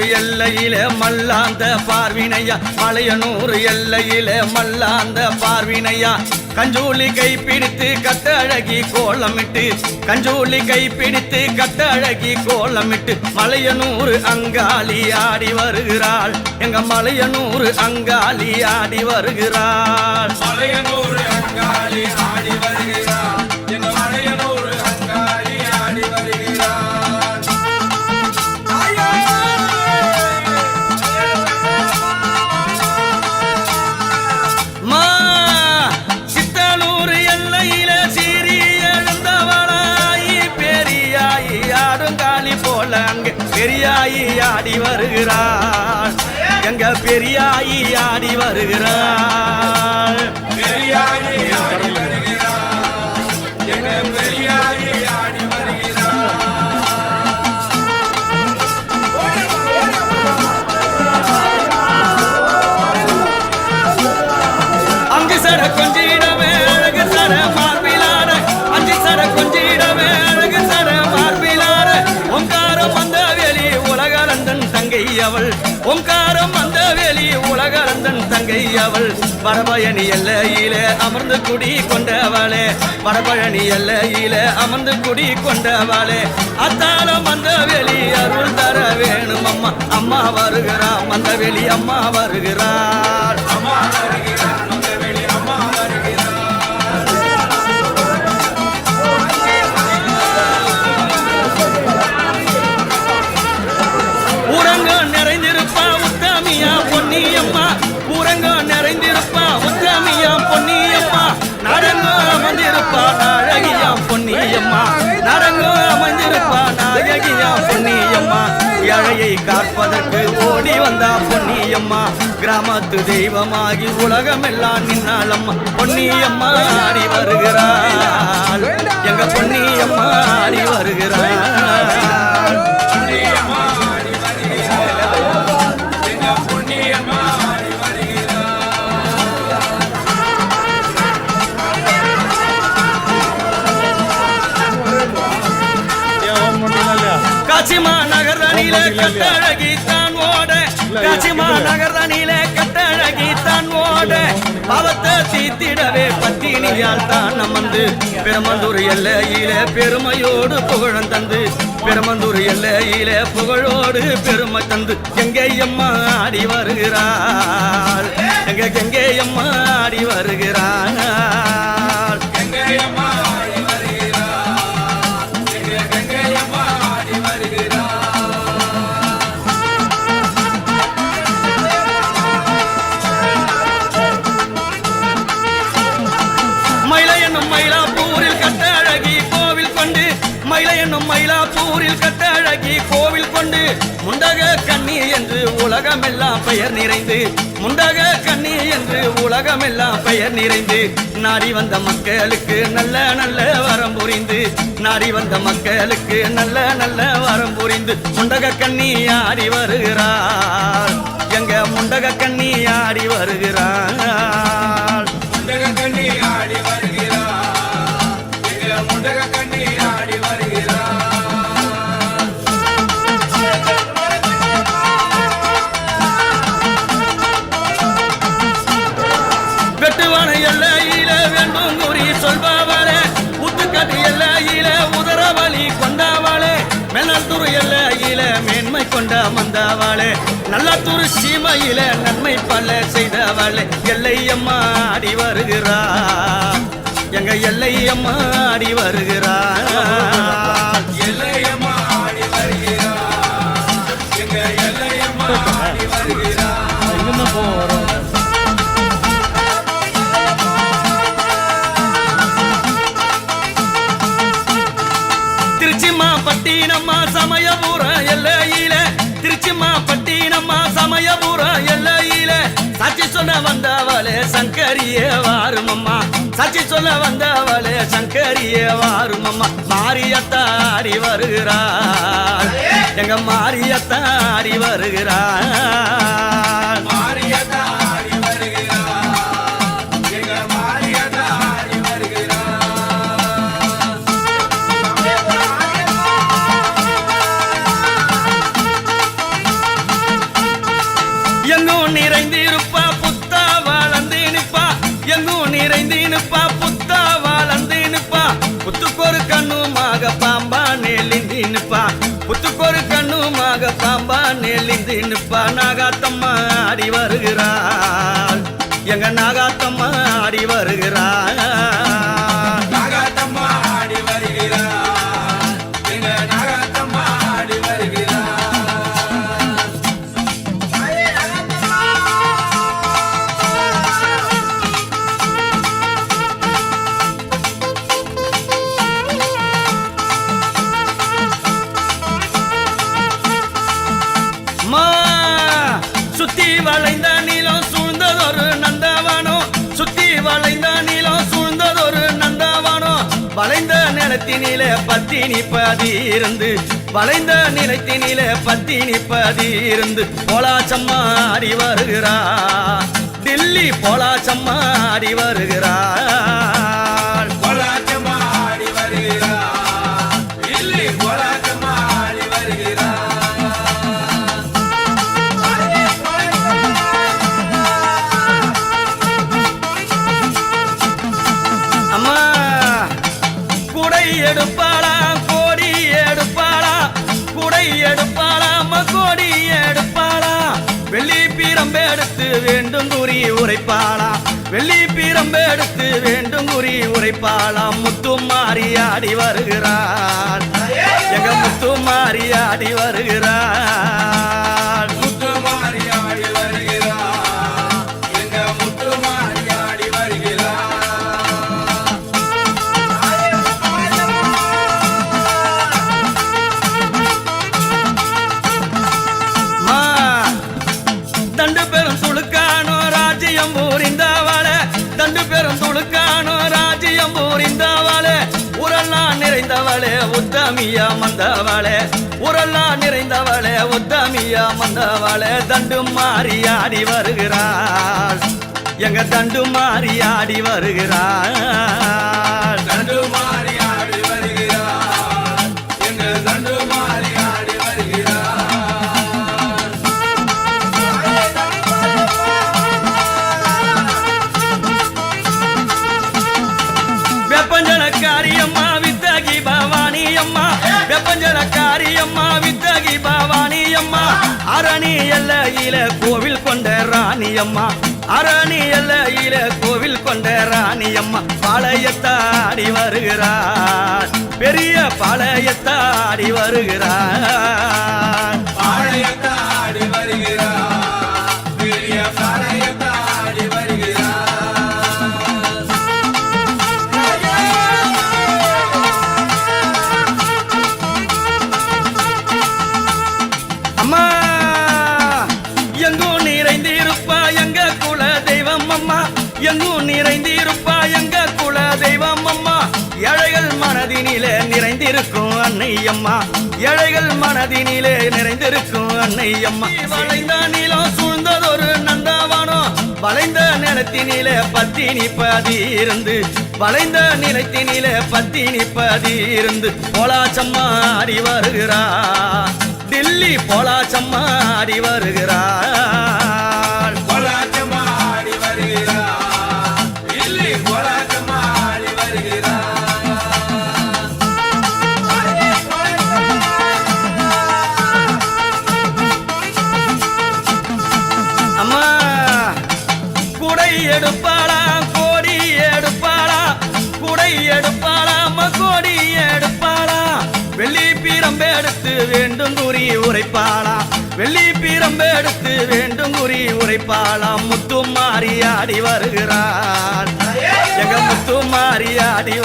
மலையனூர் எல்லையில மல்லாந்த பார்வினையா? மலையனூர் எல்லையில மல்லாந்த பார்வினையா? கஞ்சூலி கை பிடித்து கட்டழகி கோலமிட்டு கஞ்சூலி கை பிடித்து கட்டழகி கோலமிட்டு மலையனூர் அங்காளி ஆடி வருகிறாள். எங்க மலையனூர் அங்காளி ஆடி வருகிறாள். மலையனூர் அங்காளி ஆடி வருகிறாள். பெரியாயி ஆடி வருகிறாள். எங்க பெரியாயி ஆடி வருகிறாள். பெரியாயி ஆடி வருகிறாள். எங்க ஓங்காரம் வந்த வெளி உலகளந்தன் தங்கை அவள். வடபயணி எல்லையில அமர்ந்து குடி கொண்டவளே. வடபழனி எல்லையில அமர்ந்து குடி கொண்டவளே. அத்தாலம் வந்த வெளி அருள் தர வேணும் அம்மா அம்மா வருகிறா அந்த வெளி அம்மா வருகிறா காப்பதற்கு ஓடி வந்தா பொன்னியம்மா. கிராமத்து தெய்வமாகி உலகமெல்லாம் நின்னாளம்மா. பொன்னியம்மா ஆடி வருகிறாள். எங்க பொன்னியம்மா ஆடி வருகிறாள். கட்டழகி தான் ஓட காசிமா நகர்தனில கட்டழகி தான் ஓட. பாவத்தை தீத்திடவே பத்தினியால் தான் அமர்ந்து பெருமந்தூர் எல்லையில பெருமையோடு புகழம் தந்து. பெருமந்தூர் எல்லையில புகழோடு பெருமை தந்து. எங்கேயம்மா ஆடி வருகிறாள்? எங்க எங்கேயம்மா ஆடி வருகிறாள்? கொண்டு முண்டக கண்ணி என்று உலகமெல்லாம் பெயர் நிறைந்து முண்டக கண்ணி என்று உலகமெல்லாம் பெயர் நிறைந்து நாடி வந்த மக்களுக்கு நல்ல நல்ல வரம் புரிந்து நாடி வந்த மக்களுக்கு நல்ல நல்ல வரம் புரிந்து முண்டக கண்ணி ஆடி வருகிறார். எங்க முண்டக கண்ணி ஆடி வருகிறார். முண்டக கண்ணி ஆடி வருகிறார். முண்டக கொண்ட மந்தவளே நல்லத்தூர் சீமையில நன்மை பல செய்தவளே. எல்லையம்மா ஆடி வருகிறா எங்க எல்லையம்மா ஆடி வருகிறா எல்லை சொல்ல வந்தவளே சங்கரியே வாருமம்மா. சச்சி சொல்ல வந்தவளே சங்கரியே வாருமம்மா. மாரியத்தாடி வருகிறார் எங்க மாரியத்தாடி வருகிறார் நாக பாம்பா நெளிந்து நிற்பா. நாகாத்தம்மா ஆடி வருகிறாள். எங்க நாகாத்தம்மா ஆடி வருகிறாள். வளைந்த நீளம் சூழ்ந்ததொரு நந்தவனம் சுத்தி வளைந்த நீளம் சூழ்ந்ததொரு நந்தவனம் வளைந்த நிலத்தினில பத்தி நிப்பதி இருந்து வளைந்த நிலத்தினில பத்தி நிப்பதி இருந்து போலாச்சம்மா ஆடி வருகிறா. டில்லி போலாச்சம்மா ஆடி வருகிறா. வேண்டும் குறி உரைப்பாளா? வெள்ளி பீரம்பு எடுத்து வேண்டும் குறி உரைப்பாளா? முத்து மாறி ஆடி வருகிறார். எங்க முத்து மாறி ஆடி உத்தமியா மந்தவளே உரல்லா நிறைந்தவளே உத்தமியா மந்தவளே தண்டு மாறி ஆடி வருகிறாள். எங்க தண்டு மாறி ஆடி வருகிறாள். தண்டு மாறி எல்லையில கோவில் கொண்ட ராணி அம்மா அரணி எல்லையில கோவில் கொண்ட ராணி அம்மா பாளையத்தாடி வருகிறார். பெரிய பாளையத்தாடி வருகிறார். பாளையத்தாடி வருகிறார். எங்கும் நிறைந்திருப்பா எங்க குல தெய்வம் அம்மா? ஏழைகள் மனதினிலே நிறைந்திருக்கும் அன்னை அம்மா. ஏழைகள் மனதினிலே நிறைந்திருக்கும் அன்னை அம்மா. வளைந்த நிலம் சூழ்ந்ததொரு நந்தவனம் வளைந்த நிலத்தினிலே பத்தி நிப்பதி இருந்து வளைந்த நிலத்தினிலே பத்தி நிப்பதி இருந்து போலாச்சம்மா ஆடி வருகிறா. டில்லி போலாச்சம்மா ஆடி வருகிறா. வேண்டும் குறி உரைப்பாளாம் வெள்ளி பீரம்பு எடுத்து வேண்டும் குறி உரைப்பாளாம் முத்து மாறி ஆடி வருகிறாள் எங்க முத்து மாறி ஆடி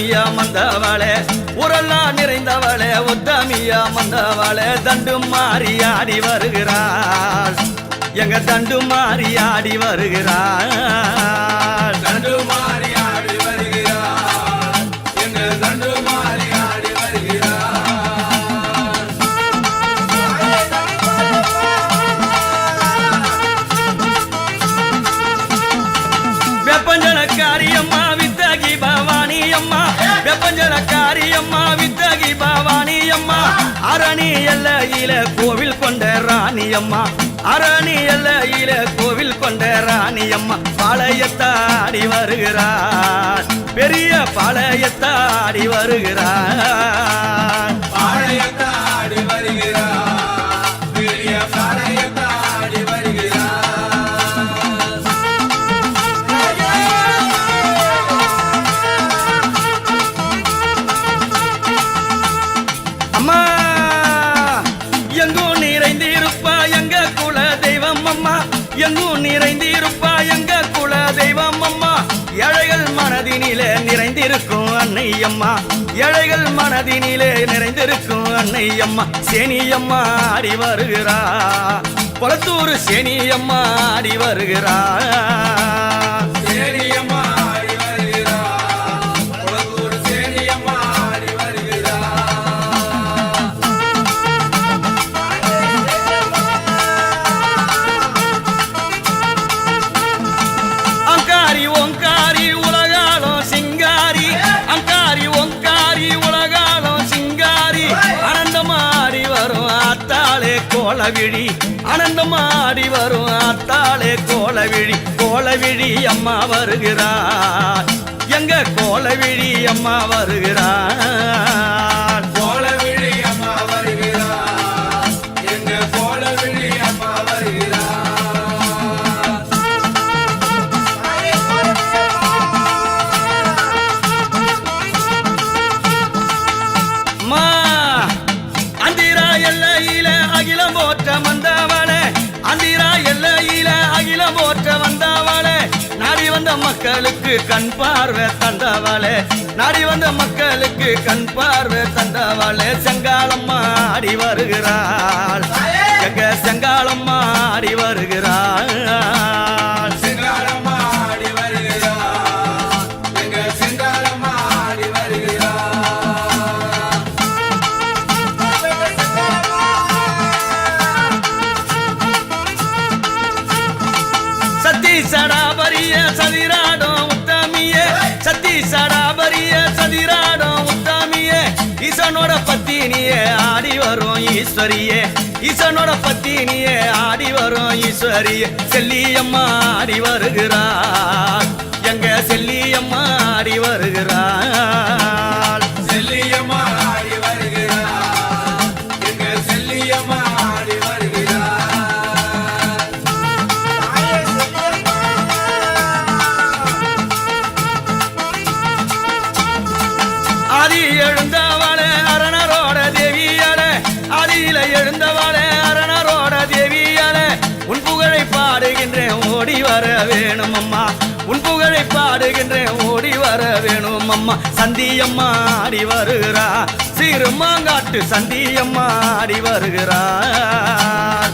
உத்தமியா மந்தவளே உரல்லாம் நிறைந்தவளே உத்தமியா மந்தவளே தண்டு மாறி ஆடி வருகிறாள். எங்க தண்டு மாறி ஆடி வருகிறாள். தண்டு மாறி அம்மா வித்தகி பவானி அம்மா. அரணி எல்லையில கோவில் கொண்ட ராணி அம்மா. அரணி எல்லையில கோவில் கொண்ட ராணி அம்மா. பாளையத்தாடி வருகிறார். பெரிய பாளையத்தாடி வருகிறார். பாளையத்தாடி வருகிறார். மனதினிலே நிறைந்திருக்கும் அன்னை அம்மா ஏழைகள் மனதினிலே நிறைந்திருக்கும் அன்னை அம்மா சேனியம்மா ஆடி வருகிறா. குளத்தூர் சேனியம்மா ஆடி வருகிறா. கோலவிழி. அனந்தம் ஆடி வரும் ஆத்தாளே கோலவிழி. கோலவிழி அம்மா வருகிறார். எங்க கோலவிழி அம்மா வருகிறார்? மக்களுக்கு கண் பார்வை தந்தவளே. நாடி வந்த மக்களுக்கு கண் பார்வை தந்தவளே. செங்காலம்மா ஆடி வருகிறாள். எங்க செங்காலம்மா ஆடி வருகிறாள். பத்தினியே ஆடி வரும் ஈஸ்வரியே. ஈசனோட பத்தினியே ஆடி வரும் ஈஸ்வரியே. செல்லியம்மா ஆடி வருகிறார். எங்க செல்லியம்மா ஆடி வருகிறார். எழுந்தவாளே அரணரோட தேவியாலே உன் புகழை பாடுகின்றேன் ஓடி வர வேணும் அம்மா. உன் புகழை பாடுகின்றேன் ஓடி வர வேணும் அம்மா. சந்தியம்மா ஆடி வருகிறா சிறுமாங்காட்டு சந்தியம்மா ஆடி வருகிறார்.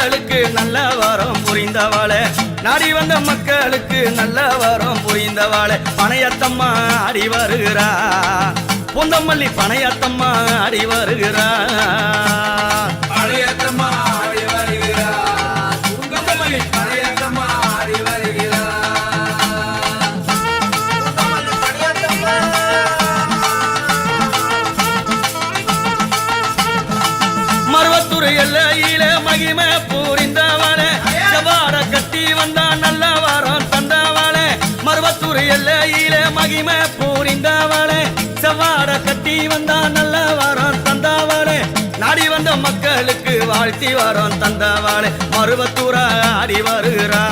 மக்களுக்கு நல்ல வாரம் புரிந்தவாளே. நாடி வந்த மக்களுக்கு நல்ல வாரம் புரிந்தவாளே. பனையத்தம்மா ஆடி வருகிறா. பொந்தமல்லி பனையத்தம்மா ஆடி வருகிறா. பனையத்தம்மா மகிமை பூரிந்தவளே. செவ்வாட கட்டி வந்தா நல்ல வாரம் தந்தவளே. நாடி வந்த மக்களுக்கு வாழ்த்தி வாரம் தந்தவளே. மருவத்தூர ஆடி வருகிறா.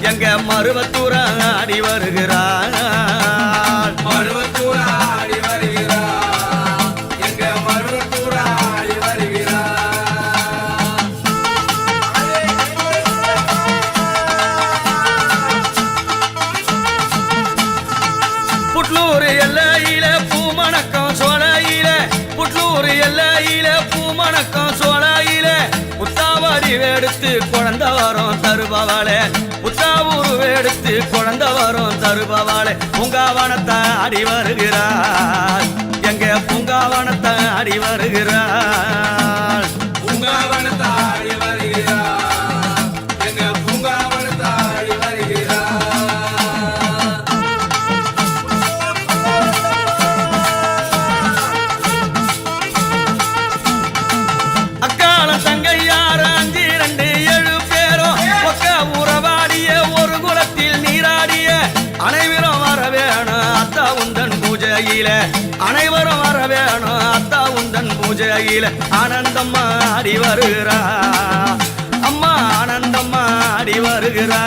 எங்க மருவத்தூர ஆடி வருகிறா. புத்தாவூர் குழந்த வரும் தருபவாளே பூங்காவனத்தை ஆடி வருகிறார். எங்க பூங்காவனத்தை ஆடி வருகிறார்? உந்தன் ஆனந்தம்மா ஆடி வருகிறா. அம்மா ஆனந்தம்மா ஆடி வருகிறா.